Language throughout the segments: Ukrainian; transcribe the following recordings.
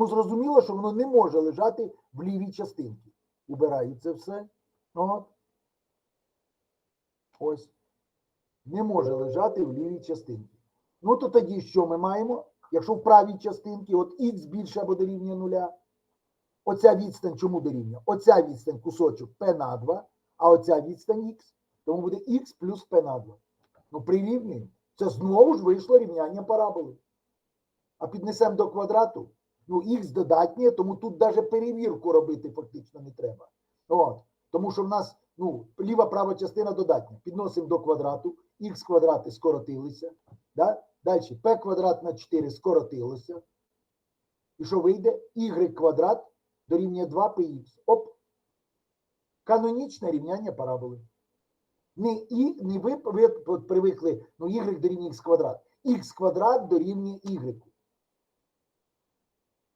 Тому зрозуміло, що воно не може лежати в лівій частинці. Убираю це все. От. Ось. Не може лежати в лівій частинці. Ну, то тоді що ми маємо? Якщо в правій частинці от х більше або дорівнює нуля, оця відстань чому дорівнює? Оця відстань кусочок p на 2, а оця відстань х. Тому буде х плюс p на 2. Ну, прирівнюємо. Це знову ж вийшло рівняння параболи. А піднесемо до квадрату. Ну, х додатнє, тому тут навіть перевірку робити фактично не треба. От. Тому що в нас ну, ліва права частина додатня. Підносимо до квадрату, х квадрати скоротилися. Да? Далі p квадрат на 4 скоротилося. І що вийде? y квадрат дорівнює 2px. Оп. Канонічне рівняння параболи. Не і, не ви, ви привикли, ну y дорівнює x квадрат. x квадрат дорівнює y.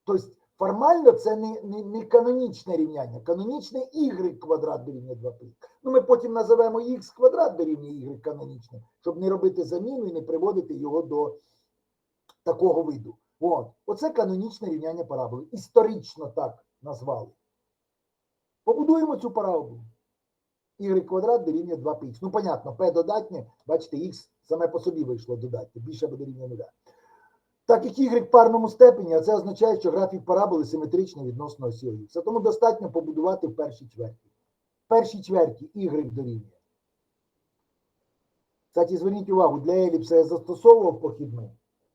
Тобто формально це не, не, не канонічне рівняння. Канонічне y квадрат дорівнює 2π. Ну, ми потім називаємо x квадрат дорівнює y канонічне, щоб не робити заміну і не приводити його до такого виду. От. Оце канонічне рівняння параболи. Історично так назвали. Побудуємо цю параболу. y квадрат дорівнює 2πx. Ну, понятно, p додатнє, бачите, x саме по собі вийшло додатнє, більше буде рівня нуля. Так як y в парному степені, а це означає, що графік параболи симетричний відносно осі х. Тому достатньо побудувати в першій чверті. В першій чверті y дорівнює. Кстати, зверніть увагу, для еліпса я застосовував похідну,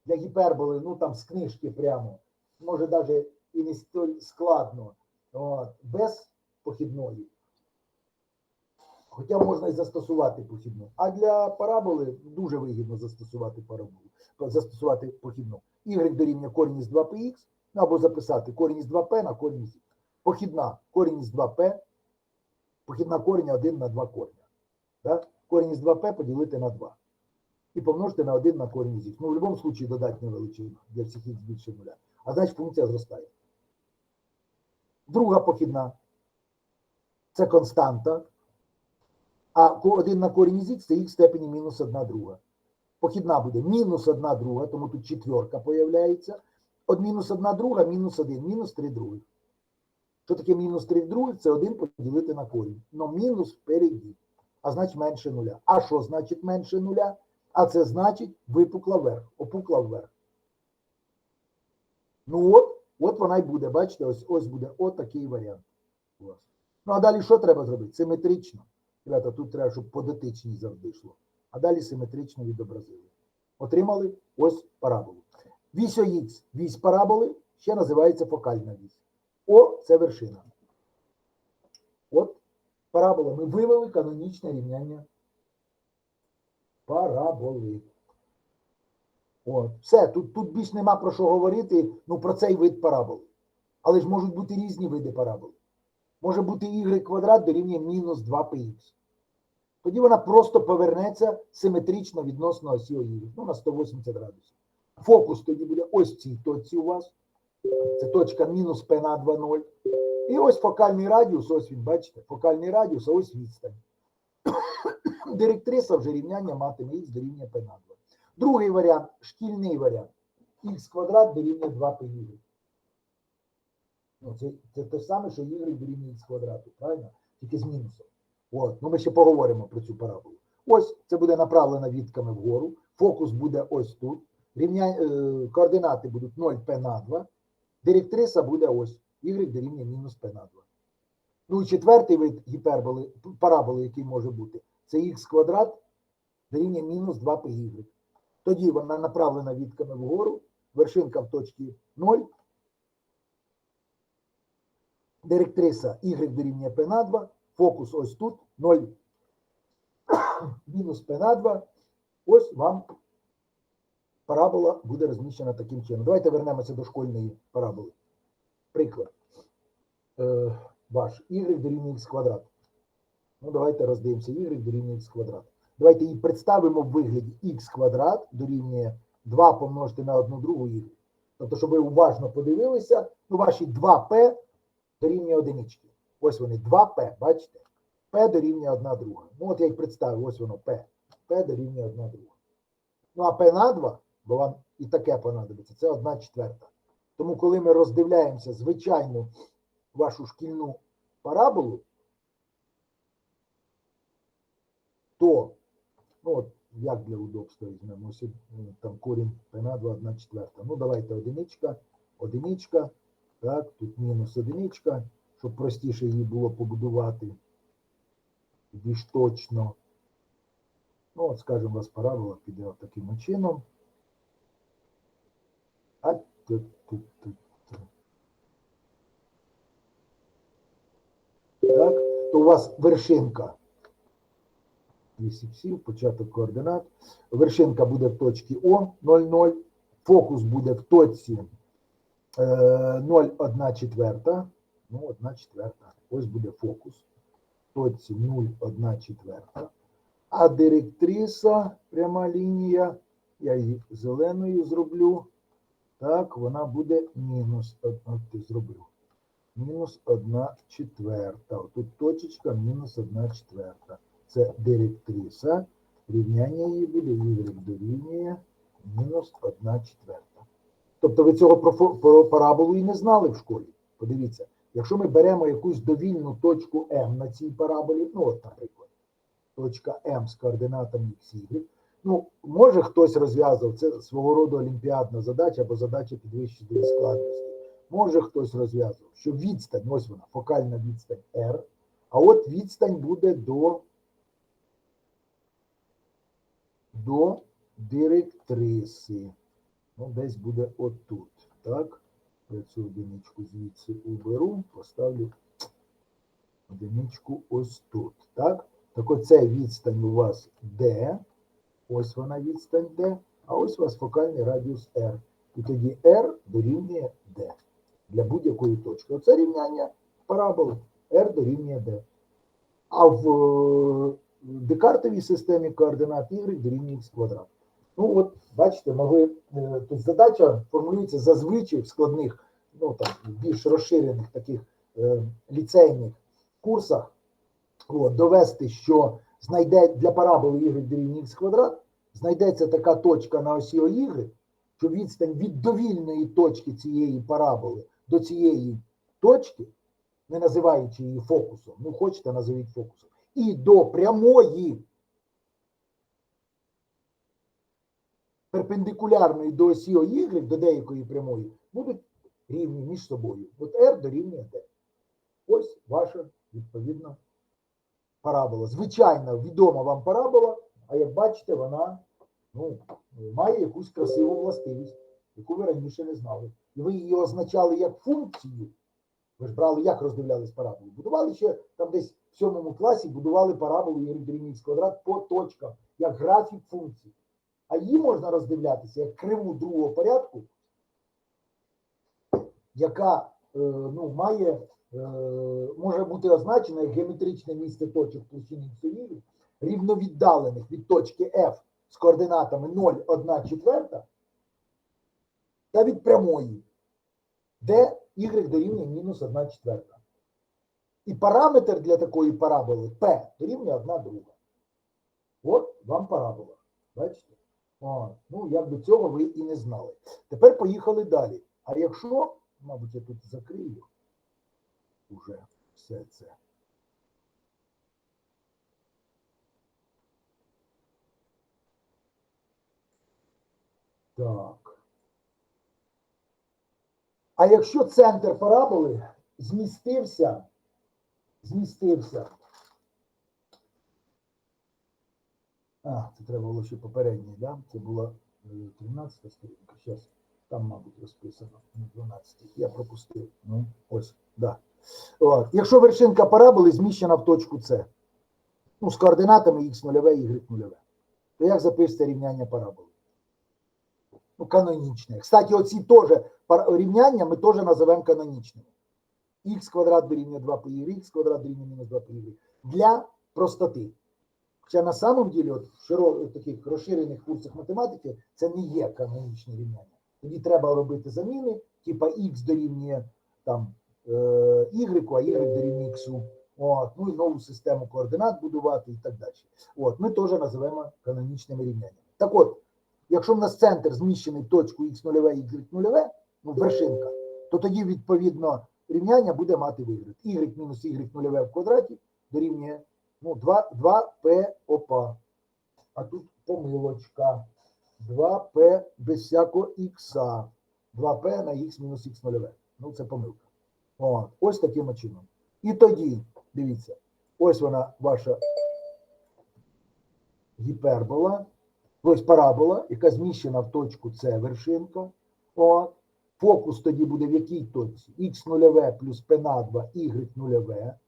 для гіперболи, ну там з книжки прямо, може навіть і не столь складно, от, без похідної. Хоча можна і застосувати похідну. А для параболи дуже вигідно застосувати параболу, застосувати похідну. Y дорівнює корінь із 2px, ну, або записати корінь із 2p на корінь х. Похідна корінь із 2p, похідна кореня 1 на 2 кореня. Да? Корінь із 2p поділити на 2. І помножити на 1 на корінь х. Ну, в будь-якому випадку додатня величина для всіх х більше нуля. А значить функція зростає. Друга похідна. Це константа. А ко- 1 на корінь із х це х степені мінус 1 друга. Похідна буде мінус 1 друга, тому тут четверка появляється. От мінус 1 друга, мінус 1, мінус 3 других. Що таке мінус 3 других? Це 1 поділити на корінь. Но мінус впереді. А значить менше нуля. А що значить менше нуля? А це значить випукла вверх, опукла вверх. Ну от, от вона й буде. Бачите, ось ось буде от варіант. Ну а далі що треба зробити? Симетрично. Ребята, тут треба, щоб по дотичній завжди йшло. А далі симетрично відобразили. Отримали ось параболу. Вісь ОХ, вісь параболи, ще називається фокальна вісь. О, це вершина. От парабола. Ми вивели канонічне рівняння параболи. От, все, тут, тут більш нема про що говорити, ну про цей вид параболи. Але ж можуть бути різні види параболи. Може бути y квадрат дорівнює мінус 2px. Тоді вона просто повернеться симетрично відносно осі y, ну на 180 градусів. Фокус тоді буде ось в цій точці у вас. Це точка мінус p на 2, 0. І ось фокальний радіус, ось він, бачите, фокальний радіус, а ось відстань. Директриса вже рівняння матиме х дорівнює p на 2. Другий варіант, шкільний варіант. х квадрат дорівнює 2πy. Ну, це, це те саме, що y дорівнює х квадрату, правильно? Тільки з мінусом. От. Ну, ми ще поговоримо про цю параболу. Ось це буде направлено вітками вгору. Фокус буде ось тут. Рівня, е, координати будуть 0p на 2. Директриса буде ось. Y дорівнює мінус p на 2. Ну і четвертий вид гіперболи, параболи, який може бути, це х квадрат дорівнює мінус 2πy. Тоді вона направлена вітками вгору, вершинка в точці 0. Директриса y дорівнює p на 2, фокус ось тут, 0 мінус p на 2. Ось вам парабола буде розміщена таким чином. Давайте вернемося до школьної параболи. Приклад. Е, ваш y дорівнює x квадрат. Ну, давайте роздивимося y дорівнює x квадрат. Давайте її представимо в вигляді x квадрат дорівнює 2 помножити на 1 другу y. Тобто, щоб ви уважно подивилися, ну, ваші 2p дорівнює одинички. Ось вони 2p, бачите? p дорівнює 1 друга. Ну, от я їх представив, ось воно p. p дорівнює 1 друга. Ну, а p на 2, бо вам і таке понадобиться, це 1 четверта. Тому, коли ми роздивляємося звичайну вашу шкільну параболу, то, ну от, як для удобства візьмемо, ось, е, там корінь P на 2, 1 четверта. Ну, давайте одиничка, одиничка, так, тут мінус одиничка, щоб простіше її було побудувати більш точно. Ну, от, скажімо, у вас парабола піде таким чином. А тут, тут, тут. Так, то у вас вершинка 8,7, початок координат. Вершинка буде в точці О 0,0. Фокус буде в точці 0,1 четверта. Ну, 1 четверта. Ось буде фокус. Точці 0,1 четверта. А директриса, пряма лінія, я її зеленою зроблю. Так, вона буде мінус одна, ти. Мінус одна четверта. Тут точечка мінус одна четверта. Це директриса. Рівняння її буде y дорівнює мінус одна четверта. Тобто ви цього про, параболу і не знали в школі. Подивіться, якщо ми беремо якусь довільну точку М на цій параболі, ну от, наприклад, точка М з координатами y, Ну, може хтось розв'язав, це свого роду олімпіадна задача або задача підвищеної складності. Може хтось розв'язував, що відстань, ось вона, фокальна відстань R, а от відстань буде до, до директриси. Ну, десь буде отут. Так? Я цю одиничку звідси уберу, поставлю одиничку ось тут. Так? Так оце відстань у вас D. Ось вона відстань D, а ось у вас фокальний радіус R. І тоді R дорівнює D для будь-якої точки. Оце рівняння параболи R дорівнює D. А в е, декартовій системі координат Y дорівнює x квадрат. Ну от, бачите, могли, е, тут задача формулюється зазвичай в складних, ну там, більш розширених таких е, ліцейних курсах, от, довести, що знайде для параболи y дорівнює x квадрат, знайдеться така точка на осі y, що відстань від довільної точки цієї параболи до цієї точки, не називаючи її фокусом, ну хочете, назовіть фокусом, і до прямої перпендикулярної до осі y, до деякої прямої, будуть рівні між собою. От r дорівнює d. Ось ваша відповідна парабола. Звичайна відома вам парабола, а як бачите, вона ну, має якусь красиву властивість, яку ви раніше не знали. І ви її означали як функцію. Ви ж брали, як роздивлялись параболу? Будували ще там десь в сьомому класі, будували параболу дорівнює квадрат по точкам, як графік функцій. А її можна роздивлятися як криву другого порядку, яка е, ну, має е, може бути означена як геометричне місце точок площини іксовірів, рівновіддалених від точки F з координатами 0, 1 четверта, та від прямої, де y дорівнює мінус 1 четверта. І параметр для такої параболи P дорівнює 1 друга. От вам парабола. Бачите? О, ну, якби цього ви і не знали. Тепер поїхали далі. А якщо, мабуть, я тут закрию уже все це. Так. А якщо центр параболи змістився, змістився. А, це треба було ще попередній, да? Це була 13 сторінка. Зараз там, мабуть, розписано. Не 12. Я пропустив. Ну, ось, да. От. Якщо вершинка параболи зміщена в точку С, ну, з координатами х 0 y 0 то як запишеться рівняння параболи? Ну, канонічне. Кстати, оці теж рівняння ми теж називаємо канонічними. х квадрат дорівнює 2 по y, х квадрат дорівнює мінус 2 по y. Для простоти. Хоча на самом деле, от в широ- в таких розширених курсах математики це не є канонічне рівняння. Тоді треба робити заміни, типа х дорівнює там е, y, а y дорівнює x. От, ну і нову систему координат будувати і так далі. От, ми теж називаємо канонічними рівняннями. Так от, якщо в нас центр зміщений точку x0, y0, ну, вершинка, то тоді, відповідно, рівняння буде мати вигляд. y мінус y нульове в квадраті дорівнює ну, 2, 2p опа. А тут помилочка. 2p без всякого х. 2p на х мінус х нульове. Ну, це помилка. О, ось таким чином. І тоді, дивіться, ось вона ваша гіпербола, ось парабола, яка зміщена в точку С вершинка. От. Фокус тоді буде в якій точці? Х нульове плюс P на 2, y нульове.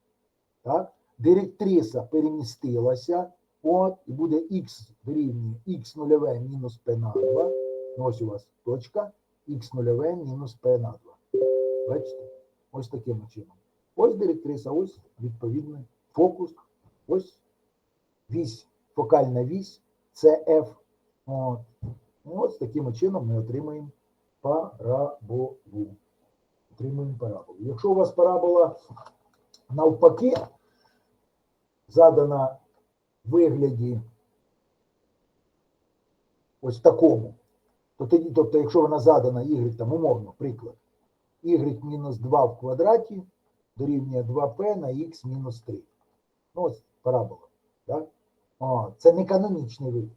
Так? Директриса перемістилася. От, і буде х дорівнює х нульове мінус P на 2. Ну, ось у вас точка. х нульове мінус P на 2. Бачите? Ось таким чином. Ось директриса, ось відповідний фокус, ось вісь, фокальна вісь, це F. От. Ось таким чином ми отримаємо параболу. Отримуємо параболу. Якщо у вас парабола навпаки задана вигляді ось такому, то тоді, тобто, якщо вона задана y, там умовно, приклад, y мінус 2 в квадраті дорівнює 2p на x мінус 3. Ну, ось парабола. Так? О, це не канонічний вид.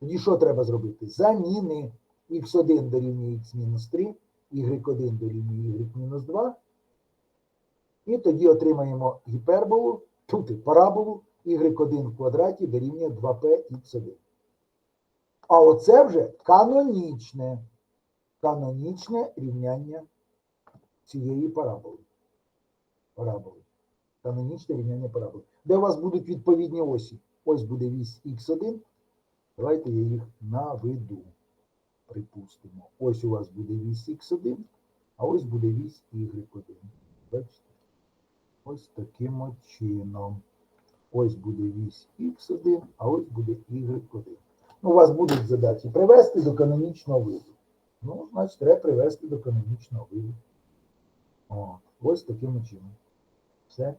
Тоді що треба зробити? Заміни x1 дорівнює x мінус 3, y1 дорівнює y мінус 2. І тоді отримаємо гіперболу, тут параболу, y1 в квадраті дорівнює 2p x1. А оце вже канонічне, канонічне рівняння цієї параболи. Параболи. Канонічне рівняння параболи. Де у вас будуть відповідні осі? Ось буде вісь х1. Давайте я їх наведу. Припустимо. Ось у вас буде вісь х1, а ось буде вісь y1. Бачите? Ось таким от чином. Ось буде вісь х1, а ось буде y1. Ну, у вас будуть задачі привести до канонічного виду. Ну, значить, треба привести до канонічного виду. О, ось таким чином. Все.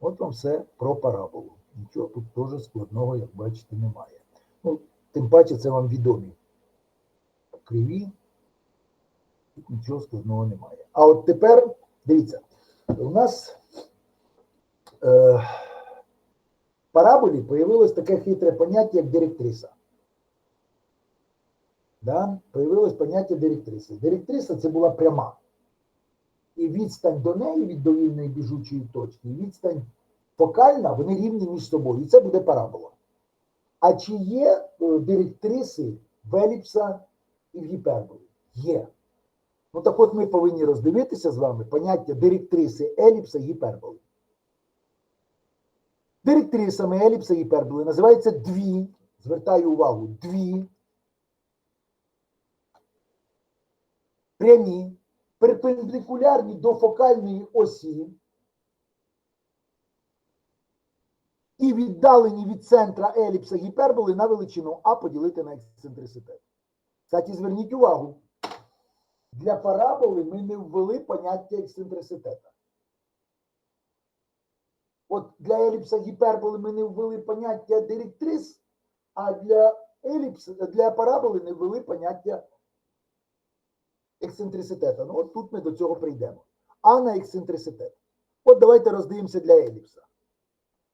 От вам все про параболу. Нічого тут теж складного, як бачите, немає. Ну, тим паче це вам відомі криві. Тут нічого складного немає. А от тепер, дивіться, у нас е, в параболі появилось таке хитре поняття, як директриса. Да? Появилось поняття директриси. Директриса це була пряма. І відстань до неї від довільної біжучої точки, і відстань фокальна, вони рівні між собою. І це буде парабола. А чи є е, директриси в еліпса і в гіперболі? Є. Ну так от ми повинні роздивитися з вами поняття директриси еліпса гіперболи. Директрисами еліпса гіперболи називаються дві, звертаю увагу, дві прямі, перпендикулярні до фокальної осі і віддалені від центра еліпса гіперболи на величину А поділити на ексцентриситет. Кстати, зверніть увагу, для параболи ми не ввели поняття ексцентриситета. От для еліпса гіперболи ми не ввели поняття директрис, а для еліпса, для параболи не ввели поняття ексцентриситета. Ну, от тут ми до цього прийдемо. А на ексцентриситет. От давайте роздивимося для еліпса.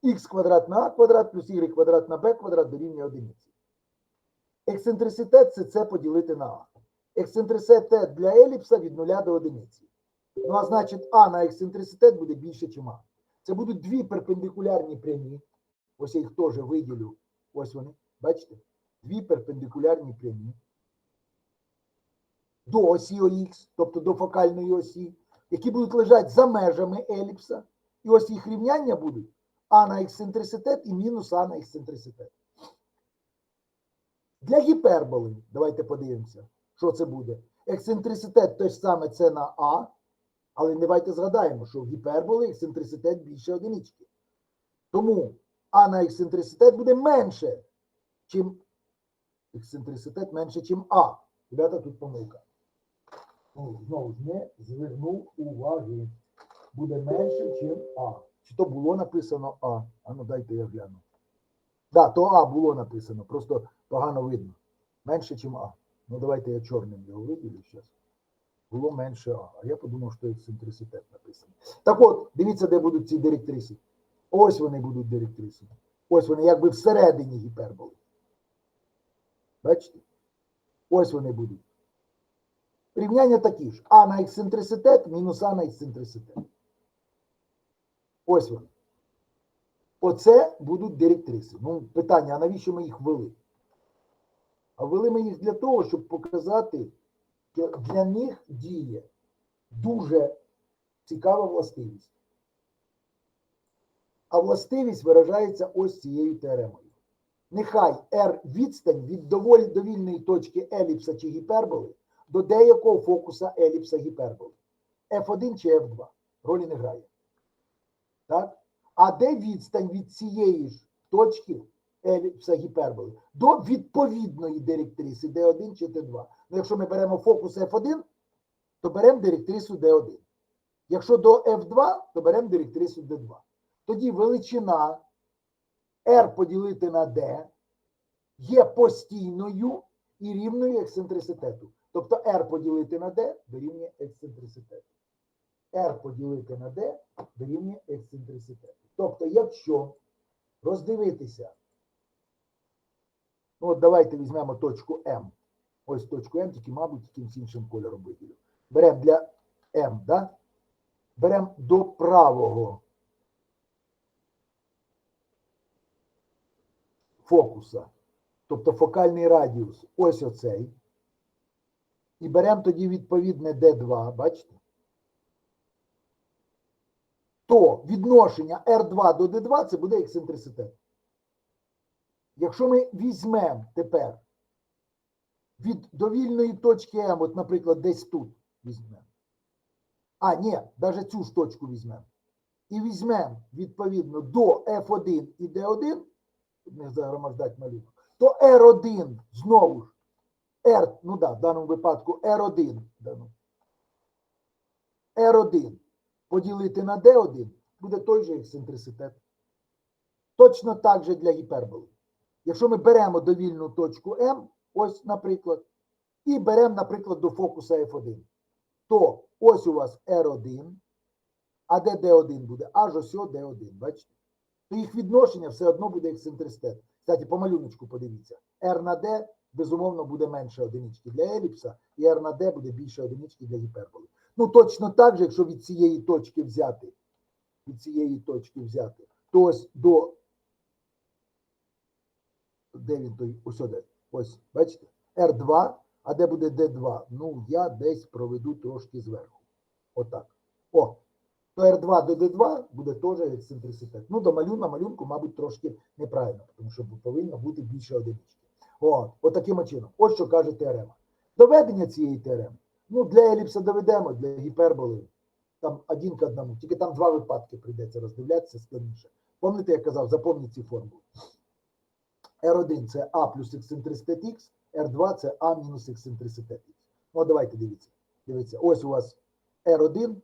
х квадрат на а квадрат плюс y квадрат на b квадрат дорівнює одиниці. Ексцентриситет це це поділити на а. Ексцентриситет для еліпса від 0 до одиниці. Ну, а значить, а на ексцентриситет буде більше, ніж а. Це будуть дві перпендикулярні прямі. Ось я їх теж виділю. Ось вони. Бачите? Дві перпендикулярні прямі. До осі ОХ, тобто до фокальної осі, які будуть лежати за межами еліпса. І ось їх рівняння будуть а на ексцентриситет і мінус а на ексцентриситет. Для гіперболи, давайте подивимося, що це буде. Ексцентриситет те ж саме це на А, але давайте згадаємо, що в гіперболи ексцентриситет більше одинички. Тому А на ексцентриситет буде менше, чим ексцентриситет менше, чим А. Ребята, тут помилка. Ну, знову ж не звернув уваги. Буде менше, чим А. Чи то було написано А? А ну дайте я гляну. Так, да, то А було написано, просто погано видно. Менше, ніж А. Ну давайте я чорним його виділю зараз. було менше А. А я подумав, що ексцентриситет написано. Так от, дивіться, де будуть ці директриси. Ось вони будуть директриси. Ось вони якби всередині гіперболи. Бачите? Ось вони будуть. Рівняння такі ж. А на ексцентриситет мінус А на ексцентриситет. Ось вони. Оце будуть директриси. Ну, питання, а навіщо ми їх ввели? А ввели ми їх для того, щоб показати, що для них діє дуже цікава властивість. А властивість виражається ось цією теоремою. Нехай R відстань від доволі довільної точки еліпса чи гіперболи до деякого фокуса еліпса гіперболи. F1 чи F2. Ролі не грає. Так? А де відстань від цієї ж точки гіперболи до відповідної директриси D1 чи T2. Ну, якщо ми беремо фокус F1, то беремо директрису D1. Якщо до F2, то беремо директрису D2. Тоді величина R поділити на D є постійною і рівною ексцентриситету. Тобто R поділити на D дорівнює ексцентриситету. R поділити на D дорівнює ексцентриситету. Тобто, якщо роздивитися, ну от давайте візьмемо точку М. Ось точку М, тільки, мабуть, якимось іншим кольором виділю. Беремо для М, да? беремо до правого фокуса, тобто фокальний радіус, ось оцей. І беремо тоді відповідне D2, бачите? То відношення R2 до D2 це буде ексцентриситет. Якщо ми візьмемо тепер від довільної точки М, от, наприклад, десь тут візьмемо. А, ні, навіть цю ж точку візьмемо. І візьмемо відповідно до F1 і D1, не загромождать малюнок, то R1 знову ж R, ну да, в даному випадку R1, да, ну. R1 поділити на D1 буде той же ексцентриситет. Точно так же для гіперболи. Якщо ми беремо довільну точку М, ось, наприклад, і беремо, наприклад, до фокуса F1, то ось у вас R1, а де D1 буде? Аж ось D1, бачите? То їх відношення все одно буде ексцентриситет. Кстати, по малюночку подивіться. R на D, безумовно, буде менше одинички для еліпса, і R на D буде більше одинички для гіперболи. Ну, точно так же, якщо від цієї точки взяти, від цієї точки взяти, то ось до де він той? Де. Ось, бачите? R2, а де буде D2? Ну, я десь проведу трошки зверху. Отак. О, то R2 до D2 буде теж ексцентриситет. Ну, до малюнку, на малюнку, мабуть, трошки неправильно, тому що повинно бути більше одинички. От, от таким чином. Ось що каже теорема. Доведення цієї теореми. Ну, для еліпса доведемо, для гіперболи там один к одному. Тільки там два випадки прийдеться роздивлятися складніше. Пам'ятаєте, я казав, запам'ятайте ці формули. R1 це А плюс ексцентриситет Х, R2 це А мінус ексцентриситет Х. Ну, давайте дивіться. Дивіться, ось у вас R1,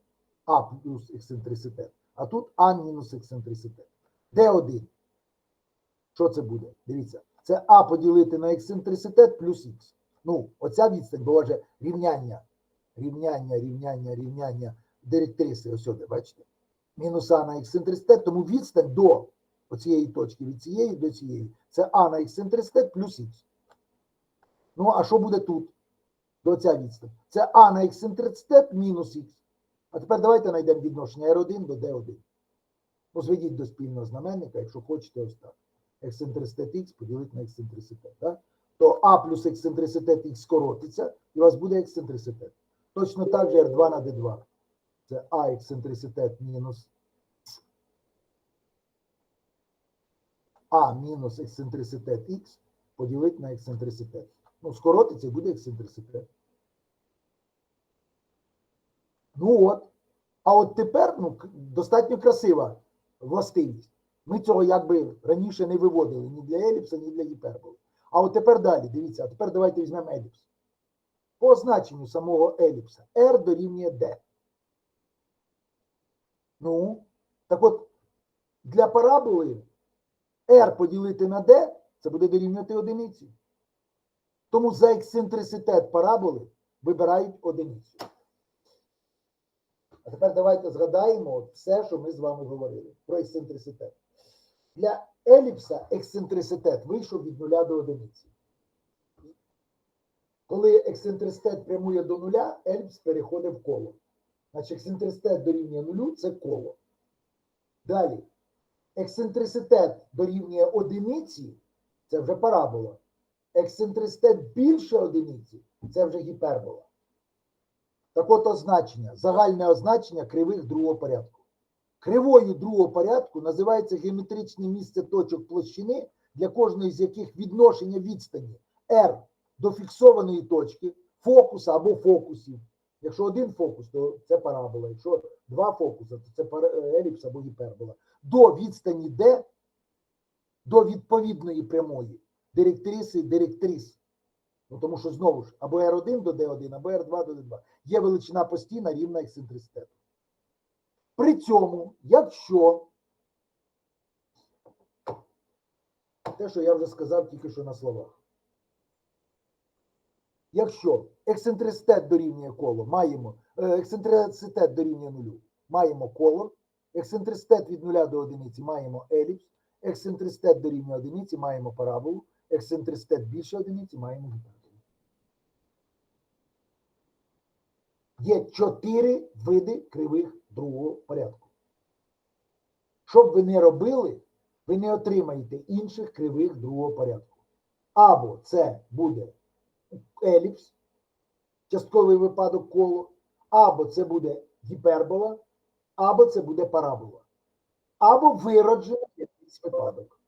А плюс ексцентриситет, а тут А мінус ексцентриситет. D1. Що це буде? Дивіться, це А поділити на ексцентриситет плюс Х. Ну, оця відстань, бо вже рівняння, рівняння, рівняння, рівняння директриси, ось сюди, бачите? Мінус А на ексцентриситет, тому відстань до оцієї точки від цієї до цієї. Це А на ексцентриситет плюс Х. Ну, а що буде тут? До ця відстань. Це А на ексцентриситет мінус Х. А тепер давайте знайдемо відношення R1 до D1. Ну, зведіть до спільного знаменника, якщо хочете ось так. Ексцентриситет Х поділити на ексцентриситет. Так? То А плюс ексцентриситет Х скоротиться, і у вас буде ексцентриситет. Точно так же R2 на D2. Це А ексцентриситет мінус А мінус ексцентриситет Х поділити на ексцентриситет. Ну, скоротиться і буде ексцентриситет. Ну от. А от тепер ну, достатньо красива властивість. Ми цього якби раніше не виводили ні для еліпса, ні для гіперболи. А от тепер далі, дивіться, а тепер давайте візьмемо еліпс. По значенню самого еліпса R дорівнює D. Ну, так от, для параболи R поділити на D, це буде дорівнювати одиниці. Тому за ексцентриситет параболи вибирають одиницю. А тепер давайте згадаємо все, що ми з вами говорили про ексцентриситет. Для еліпса ексцентриситет вийшов від нуля до одиниці. Коли ексцентриситет прямує до нуля, еліпс переходить в коло. Значить, ексцентриситет дорівнює нулю це коло. Далі. Ексцентриситет дорівнює одиниці це вже парабола. Ексцентриситет більше одиниці це вже гіпербола. Так от означення, загальне означення кривих другого порядку. Кривою другого порядку називається геометричне місце точок площини, для кожної з яких відношення відстані R до фіксованої точки, фокуса або фокусів. Якщо один фокус, то це парабола. Якщо два фокуси, то це е, еліпс або гіпербола. До відстані D, до відповідної прямої директриси директрис. Ну, тому що знову ж або R1 до D1, або R2 до D2. Є величина постійна рівна ексцентриситету. При цьому, якщо те, що я вже сказав тільки що на словах. Якщо ексцентриситет дорівнює коло, маємо е, ексцентриситет дорівнює нулю, маємо коло, ексцентриситет від нуля до одиниці маємо еліпс, ексцентриситет дорівнює одиниці маємо параболу, ексцентриситет більше одиниці маємо гіперболу. Є чотири види кривих другого порядку. Що б ви не робили, ви не отримаєте інших кривих другого порядку. Або це буде еліпс, частковий випадок коло, або це буде гіпербола, або це буде парабола, або вироджений якийсь випадок.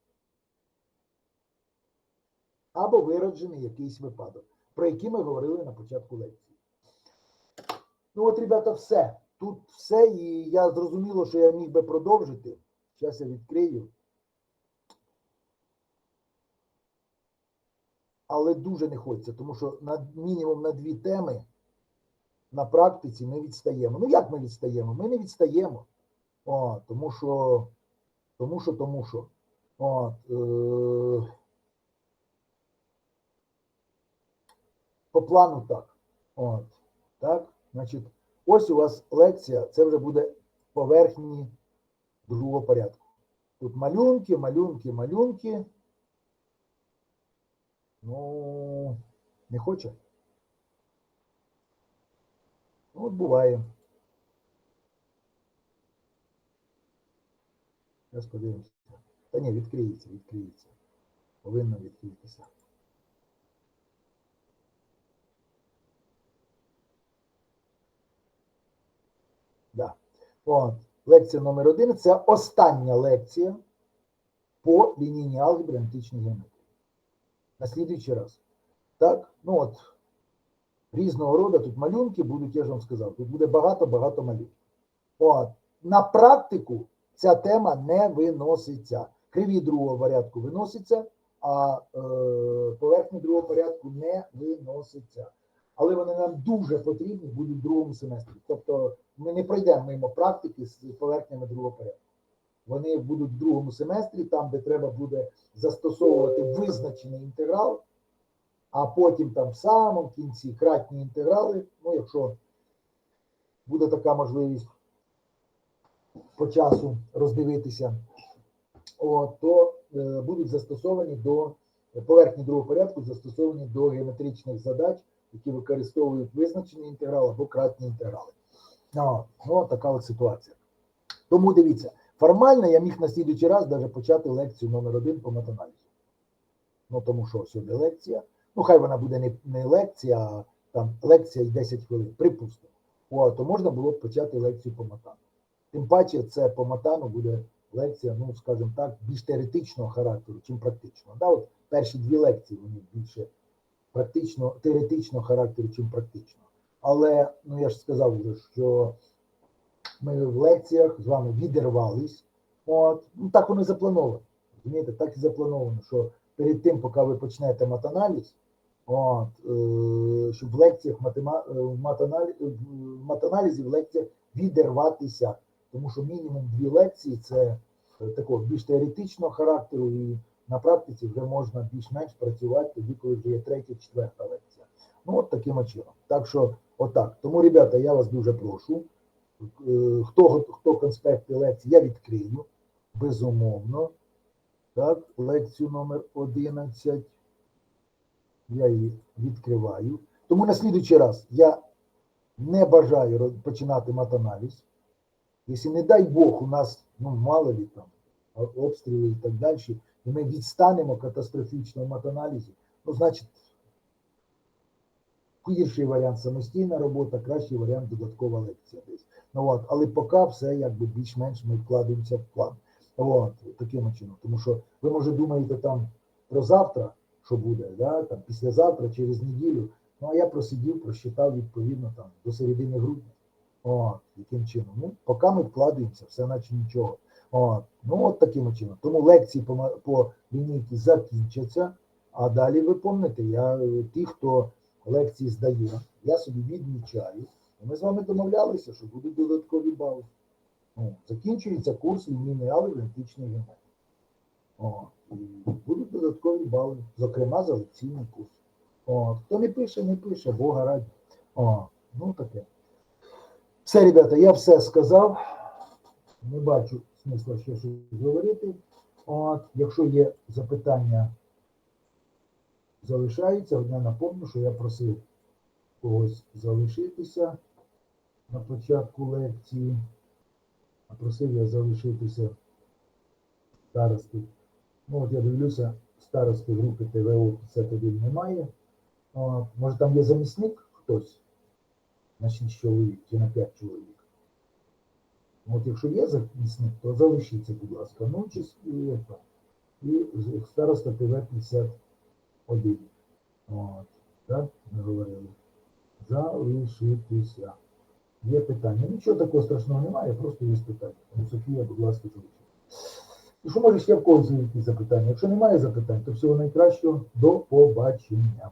Або вироджений якийсь випадок, про який ми говорили на початку лекції. Ну от, ребята, все. Тут все, і я зрозуміло, що я міг би продовжити. Зараз я відкрию. Але дуже не хочеться, тому що на мінімум на дві теми на практиці ми відстаємо. Ну як ми відстаємо? Ми не відстаємо. О, тому що, тому що, тому що. От, е, по плану так. От, так. Значить, ось у вас лекція, це вже буде поверхні другого порядку. Тут малюнки, малюнки, малюнки. Ну, не хоче. Ну, От буває. Зараз подивимося. Та ні, відкриється, відкриється. Повинно відкритися. Да. От. Лекція номер один це остання лекція по лінійній алгебрі античної геометрії. На слідуючий раз. Так, ну от, різного роду тут малюнки будуть, я ж вам сказав, тут буде багато-багато малюнків. От. На практику ця тема не виноситься. Криві другого порядку виноситься, а е, поверхні другого порядку не виноситься. Але вони нам дуже потрібні будуть в другому семестрі. Тобто ми не пройдемо мимо практики з поверхнями другого порядку. Вони будуть в другому семестрі, там, де треба буде застосовувати визначений інтеграл, а потім там в самому кінці кратні інтеграли. Ну, якщо буде така можливість по часу роздивитися, от, то е, будуть застосовані до поверхні другого порядку, застосовані до геометричних задач, які використовують визначені інтеграли або кратні інтеграли. Ну, ну, така от ситуація. Тому дивіться, формально я міг на слідуючий раз навіть почати лекцію номер один по метаналізу. Ну, тому що сьогодні лекція. Ну, хай вона буде не, не лекція, а там лекція і 10 хвилин, припустимо. О, то можна було б почати лекцію по матану. Тим паче, це по матану буде лекція, ну, скажімо так, більш теоретичного характеру, чим практичного. Да, от перші дві лекції вони більше практично, теоретичного характеру, чим практичного. Але ну я ж сказав вже, що ми в лекціях з вами відірвались. От, ну так воно заплановано. Розумієте, так і заплановано, що перед тим, поки ви почнете матаналіз, от, е, щоб в лекціях матема, е, в матаналізі, матаналізі в лекціях відірватися. Тому що мінімум дві лекції це е, такого більш теоретичного характеру, і на практиці вже можна більш-менш працювати тоді, коли вже є третя, четверта лекція. Ну, от таким чином. Так що, отак. Тому, ребята, я вас дуже прошу. Е, Хто, хто конспекти лекцій, я відкрию, безумовно. Так, лекцію номер 11. Я її відкриваю. Тому на слідуючий раз я не бажаю починати матаналіз. Якщо, не дай Бог, у нас, ну, мало ли там, обстріли і так далі, і ми відстанемо катастрофічно в матаналізі, ну, значить, гірший варіант самостійна робота, кращий варіант додаткова лекція десь. Ну, от, але поки все якби більш-менш ми вкладаємося в план. От, таким чином. Тому що ви, може, думаєте там про завтра, що буде, да, там, післязавтра, через неділю. Ну, а я просидів, просчитав відповідно там до середини грудня. От, яким чином. Ну, поки ми вкладаємося, все наче нічого. От, ну, от таким чином. Тому лекції по, по лінійці закінчаться, а далі ви пам'ятаєте, я е, ті, хто лекції здає, я собі відмічаю. Ми з вами домовлялися, що будуть додаткові бали. Закінчується курс лінійної алгебри античної геометрії. І будуть додаткові бали, зокрема за лекційний курс. О, хто не пише, не пише, Бога раді. О, ну таке. Все, ребята, я все сказав. Не бачу смисла ще щось говорити. От, якщо є запитання, залишаються. Я напомню, що я просив когось залишитися на початку лекції. А просив я залишитися старости. Ну, от я дивлюся, старости групи ТВО 51 немає. От, може там є замісник хтось на 6 чоловік чи на 5 чоловік. От якщо є замісник, то залишіться, будь ласка. Ну, чи, і староста ТВ 51. От, так, ми говорили. Залишитися. Є питання. Нічого такого страшного немає, просто є питання. Софія, будь ласка, залишиться. І що може ще в когось якісь запитання? Якщо немає запитань, то всього найкращого. До побачення.